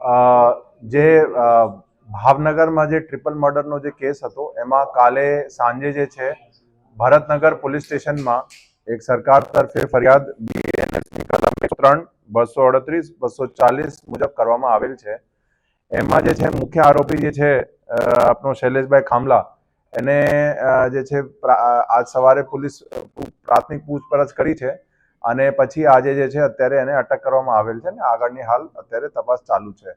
જે ભાવનગરમાં જે ટ્રિપલ મર્ડરનો જે કેસ હતો, એમાં કાલે સાંજે જે છે, ભરતનગર પોલીસ સ્ટેશનમાં એક સરકાર તરફે ફરિયાદ બીએનએસની કલમ ત્રણ, બસો અડત્રીસ, બસો ચાલીસ મુજબ કરવામાં આવેલ છે. એમાં જે છે, મુખ્ય આરોપી જે છે આપનો શૈલેષભાઈ ખામલા, એને જે છે આજ સવારે પોલીસ પ્રાથમિક પૂછપરછ કરી છે. અને પછી આજે જે છે, અત્યારે એને અટક કરવામાં આવેલ છે ને, આગળની હાલ અત્યારે તપાસ ચાલુ છે.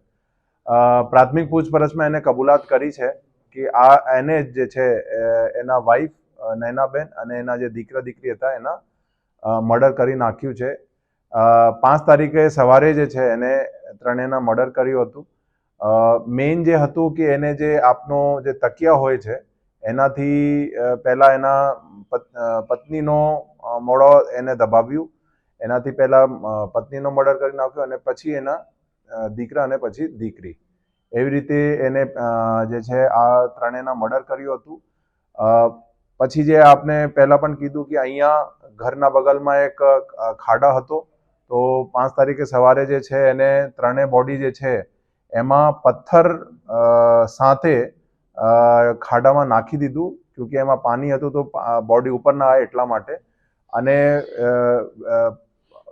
પ્રાથમિક પૂછપરછમાં એને કબૂલાત કરી છે કે આ એને જ છે એના વાઈફ નૈનાબેન અને એના જે દીકરા દીકરી હતા, એના મર્ડર કરી નાખ્યું છે. પાંચ તારીખે સવારે જે છે, એને ત્રણેયના મર્ડર કર્યું હતું. મેઇન જે હતું કે એને જે આપનો જે તકિયા હોય છે, એનાથી પહેલાં એના પત- પત્નીનો મોડો એને દબાવ્યું. એનાથી પહેલા પત્નીનો મર્ડર કરી નાખ્યો અને પછી એના દીકરા અને પછી દીકરી. એવી રીતે એને જે છે આ ત્રણેયના મર્ડર કર્યું હતું. પછી જે આપને પહેલા પણ કીધું કે અહીંયા ઘરના બગલમાં એક ખાડા હતો, તો પાંચ તારીખે સવારે જે છે એને ત્રણેય બોડી જે છે એમાં પથ્થર સાથે ખાડામાં નાખી દીધું, ક્યોંકિ એમાં પાણી હતું તો બોડી ઉપર ના આવે એટલા માટે. અને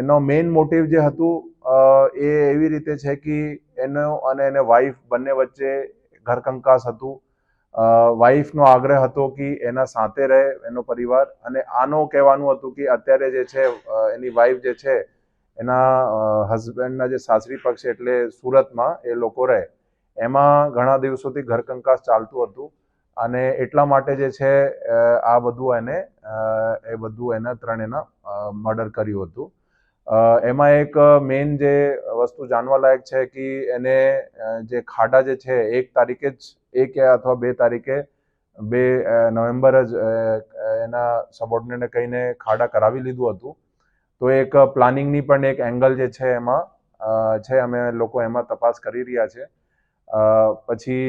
એનો મેઇન મોટિવ જે હતું એ એવી રીતે છે કે એનો અને એને વાઈફ બંને વચ્ચે ઘરકંકાસ હતું. વાઈફનો આગ્રહ હતો કે એના સાથે રહે, એનો પરિવાર. અને આનો કહેવાનું હતું કે અત્યારે જે છે એની વાઈફ જે છે, એના હસબન્ડના જે સાસરી પક્ષ એટલે સુરતમાં એ લોકો રહે. એમાં ઘણા દિવસોથી ઘરકંકાસ ચાલતું હતું. અને એટલા માટે જે છે આ બધું એને એ બધું એના ત્રણેયના મર્ડર કર્યું હતું. એમાં એક મેઇન જે વસ્તુ જાણવા લાયક છે કે એને જે ખાડા જે છે, એક તારીખે જ, એક અથવા બે તારીખે, બે નવેમ્બર જ એના સબોર્ડિનેટને કહીને ખાડા કરાવી લીધું હતું. તો એક પ્લાનિંગની પણ એક એંગલ જે છે એમાં છે, અમે લોકો એમાં તપાસ કરી રહ્યા છે. પછી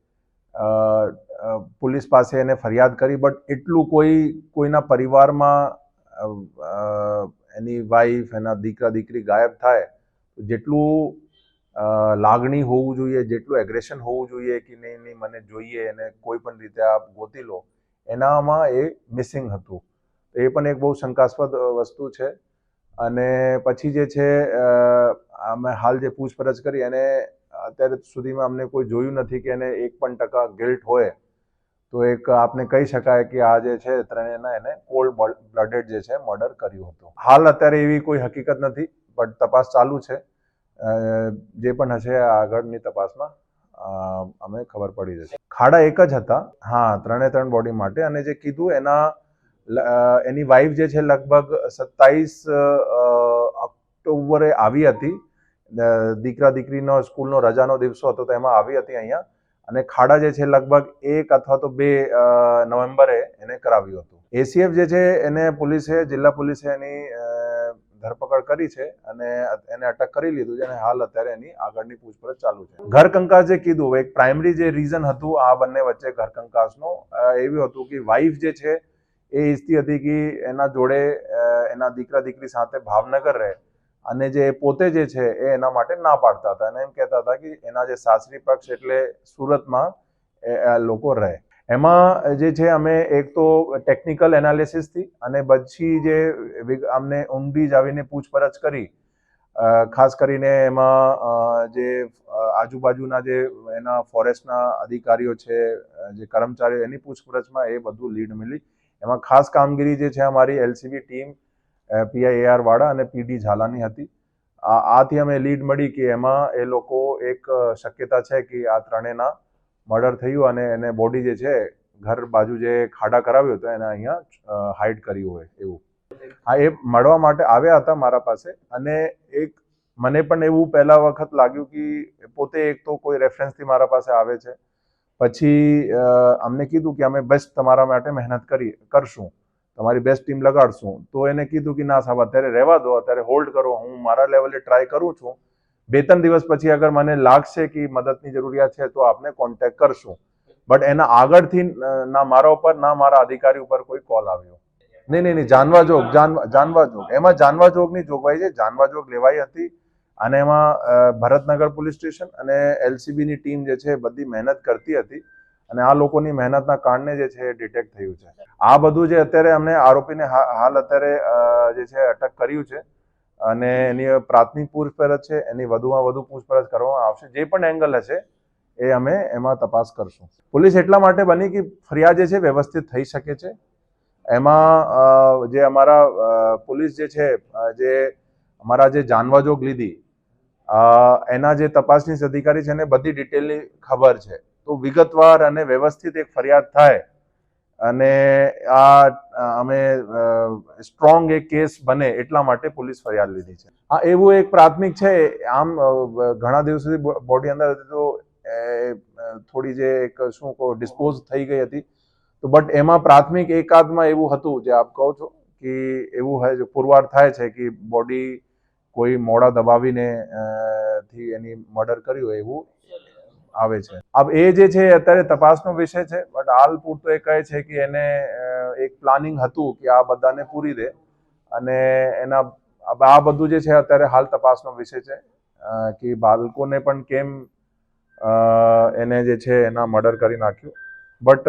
પોલીસ પાસે એને ફરિયાદ કરી બટ એટલું કોઈ, કોઈના પરિવારમાં એની વાઈફ એના દીકરા, દીકરી ગાયબ થાય જેટલું લાગણી હોવું જોઈએ, જેટલું એગ્રેશન હોવું જોઈએ કે નહીં નહીં, મને જોઈએ, એને કોઈ પણ રીતે આપ ગોતી લો, એનામાં એ મિસિંગ હતું. એ પણ એક બહુ શંકાસ્પદ વસ્તુ છે. અને પછી જે છે અમે હાલ જે પૂછપરછ કરી, એને અત્યારે સુધીમાં અમને કોઈ જોયું નથી કે એને એક પણ ટકા ગિલ્ટ હોય. તો એક આપને કહી શકાય કે આ જે છે, ત્રણેયના એને કોલ્ડ બ્લડેડ જે છે મર્ડર કર્યું હતું. હાલ અત્યારે એવી કોઈ હકીકત નથી બટ તપાસ ચાલુ છે. જે પણ હશે આગળની તપાસમાં અમે ખબર પડી જશે. ખાડા એક જ હતા. હા, ત્રણે ત્રણ બોડી માટે. અને જે કીધું એના એની વાઈફ જે છે, લગભગ સત્તાવીસ ઓક્ટોબરે આવી હતી. દીકરા દીકરીનો સ્કૂલનો રજાનો દિવસો હતો, તો એમાં આવી હતી અહીંયા. અને ખાડા જે છે લગભગ એક અથવા તો બે નવેમ્બરે એને કરાવ્યું હતું. એસીએફ જે છે એને પોલીસે, જિલ્લા પોલીસે એની ધરપકડ કરી છે અને એને અટક કરી લીધું છે અને હાલ અત્યારે એની આગળની પૂછપરછ ચાલુ છે. ઘર કંકાસ જે કીધું, એક પ્રાઇમરી જે રીઝન હતું આ બંને વચ્ચે ઘર કંકાસનું એવું હતું કે વાઈફ જે છે એ ઈચ્છતી હતી કે એના જોડે એના દીકરા દીકરી સાથે ભાવનગર રહે. અને જે પોતે જે છે એ એના માટે ના પાડતા હતા. અને એમ કહેતા હતા કે એના જે સાસરી પક્ષ એટલે સુરતમાં લોકો રહે. એમાં જે છે અમે એક તો ટેકનિકલ એનાલિસિસથી અને પછી જે અમને ઊંડી જ આવીને પૂછપરછ કરી. ખાસ કરીને એમાં જે આજુબાજુના જે એના ફોરેસ્ટના અધિકારીઓ છે જે કર્મચારીઓ એની પૂછપરછમાં એ બધું લીડ મળી એમાં ખાસ કામગીરી જે છે અમારી એલસીબી ટીમ પીઆઈએઆર વાળા અને પીડી ઝાલાની હતી. આથી અમે લીડ મળી કે એમાં એ લોકો એક શક્યતા છે કે આ ત્રણેયના મર્ડર થયું અને એને બોડી જે છે, ઘર બાજુ જે ખાડા કરાવ્યો હતો, એને અહીંયા હાઈડ કર્યું હોય એવું. હા, એ મળવા માટે આવ્યા હતા મારા પાસે અને એક, મને પણ એવું પહેલા વખત લાગ્યું કે પોતે એક તો કોઈ રેફરન્સથી મારા પાસે આવે છે. પછી અમને કીધું કે અમે બેસ્ટ તમારા માટે મહેનત કરી, કરશું. તમારી બેસ્ટ ટીમ લગાડશું, તો એને કીધું કે ના સાહેબ, અત્યારે રહેવા દો, અત્યારે હોલ્ડ કરો, હું મારા લેવલે ટ્રાય કરું છું. બે ત્રણ દિવસ પછી અગર મને લાગશે કે મદદની જરૂરિયાત છે, તો આપને કોન્ટેક્ટ કરશું. બટ એના આગળથી ના મારા ઉપર, ના મારા અધિકારી ઉપર કોઈ કોલ આવ્યો. નહીં નહીં નહીં, જાનવા જોગ જાનવા જોગ. એમાં જાનવા જોગની જોગવાઈ છે, જાનવા જોગ લેવાઈ હતી. અને એમાં ભરતનગર પોલીસ સ્ટેશન અને એલસીબીની ટીમ જે છે, બધી મહેનત કરતી હતી. અને આ લોકોની મહેનતના કારણે જે છે ડિટેક્ટ થયું છે. આ બધું જે અત્યારે અમને આરોપીને હાલ અત્યારે જે છે અટક કર્યું છે અને એની પ્રાથમિક પૂછપરછ છે, એની વધુમાં વધુ પૂછપરછ કરવામાં આવશે. જે પણ એંગલ હશે એ અમે એમાં તપાસ કરશું. પોલીસ એટલા માટે બની કે ફરિયાદ જે છે વ્યવસ્થિત થઈ શકે છે. એમાં જે અમારા પોલીસ જે છે જે અમારા જે જાનવાજોગ લીધી એના જે તપાસની અધિકારી છે એને બધી ડિટેલની ખબર છે. તો વિગતવાર અને વ્યવસ્થિત એક ફરિયાદ થાય અને આ અમે સ્ટ્રોંગ એક કેસ બને એટલા માટે પોલીસ ફરિયાદ લીધી છે. હા, એવું એક પ્રાથમિક છે. આમ ઘણા દિવસ સુધી બોડી અંદર હતી તો થોડી જે એક, શું કહો, ડિસ્પોઝ થઈ ગઈ હતી. તો બટ એમાં પ્રાથમિક એકાદમાં એવું હતું, જે આપ કહો છો, કે એવું હોય પુરવાર થાય છે કે બોડી કોઈ મોડા દબાવીને થી એની મર્ડર કર્યું એવું આવે છે. આપ એ જે છે અત્યારે તપાસનો વિષય છે, બટ હાલ પૂરતો એ કહે છે કે એને એક પ્લાનિંગ હતું કે આ બધાને પૂરી દે અને એના, આ બધું જે છે અત્યારે હાલ તપાસનો વિષય છે કે બાળકોને પણ કેમ એને જે છે એના મર્ડર કરી નાખ્યું. બટ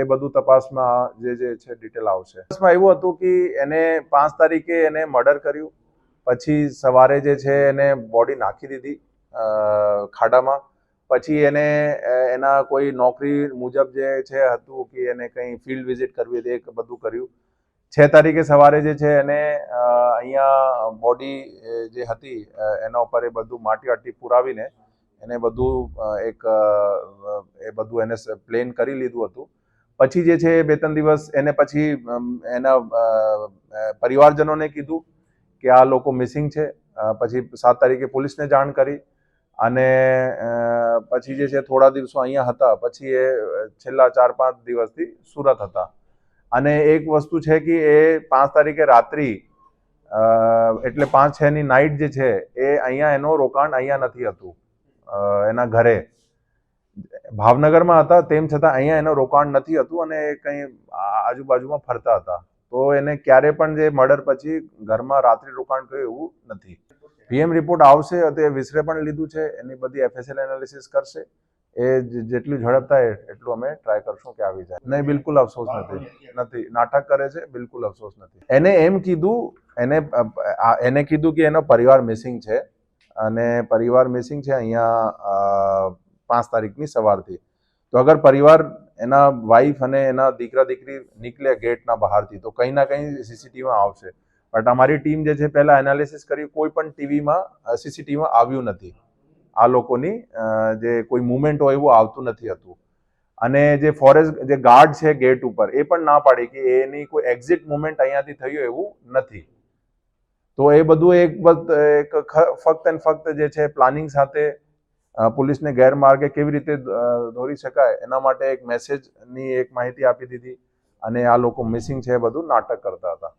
એ બધું તપાસમાં જે જે છે ડિટેલ આવશે. તપાસમાં એવું હતું કે એને પાંચ તારીખે એને મર્ડર કર્યું, પછી સવારે જે છે એને બોડી નાખી દીધી ખાડામાં. પછી એને એના કોઈ નોકરી મુજબ જે છે હતું કે એને કંઈ ફિલ્ડ વિઝિટ કરવી હતી એ બધું કર્યું. છ તારીખે સવારે જે છે એને અહીંયા બોડી જે હતી એના ઉપર એ બધું માટી આટી પુરાવીને એને બધું એક એ બધું એને પ્લેન કરી લીધું હતું. પછી જે છે બે ત્રણ દિવસ એને પછી એના પરિવારજનોને કીધું કે આ લોકો મિસિંગ છે. પછી સાત તારીખે પોલીસને જાણ કરી. અને પછી જે છે થોડા દિવસો અહીંયા હતા, પછી એ છેલ્લા ચાર પાંચ દિવસથી સુરત હતા. અને એક વસ્તુ છે કે એ પાંચ તારીખે રાત્રિ એટલે પાંચ, છ ની નાઇટ જે છે એ અહીંયા એનો રોકાણ અહીંયા નથી હતું એના ઘરે. ભાવનગરમાં હતા તેમ છતાં અહીંયા એનું રોકાણ નથી હતું અને કંઈ આજુબાજુમાં ફરતા હતા. તો એને ક્યારે પણ જે મર્ડર પછી ઘરમાં રાત્રિ રોકાણ કર્યું એવું નથી. પીએમ રિપોર્ટ આવશે તે વિસરે પણ લીધું છે, એની બધી એફએસએલ એનાલિસિસ કરશે. એ જેટલું ઝડપ થાય એટલું અમે ટ્રાય કરશું કે આવી જાય. નહીં, બિલકુલ અફસોસ નથી. નથી. નાટક કરે છે, બિલકુલ અફસોસ નથી. એને એમ કીધું, એને એને કીધું કે એનો પરિવાર મિસિંગ છે અને પરિવાર મિસિંગ છે અહીંયા પાંચ તારીખની સવારથી. તો અગર પરિવાર એના વાઈફ અને એના દીકરા દીકરી નીકળે ગેટના બહારથી, તો કંઈ ના કંઈ સીસીટીવીમાં આવશે. બટ અમારી ટીમ જે છે, પહેલા એનાલિસિસ કરી કોઈ પણ ટીવીમાં સીસીટીવીમાં આવ્યું નથી. આ લોકોની જે કોઈ મુવમેન્ટ હોય એવું આવતું નથી હતું. અને જે ફોરેસ્ટ જે ગાર્ડ છે ગેટ ઉપર, એ પણ ના પાડી કે એની કોઈ એક્ઝિટ મુવમેન્ટ અહીંયાથી થયું એવું નથી. તો એ બધું એક એક ફક્ત એન્ડ ફક્ત જે છે પ્લાનિંગ સાથે પોલીસને ગેરમાર્ગે કેવી રીતે દોરી શકાય, એના માટે એક મેસેજની એક માહિતી આપી દીધી. અને આ લોકો મિસિંગ છે બધું નાટક કરતા હતા.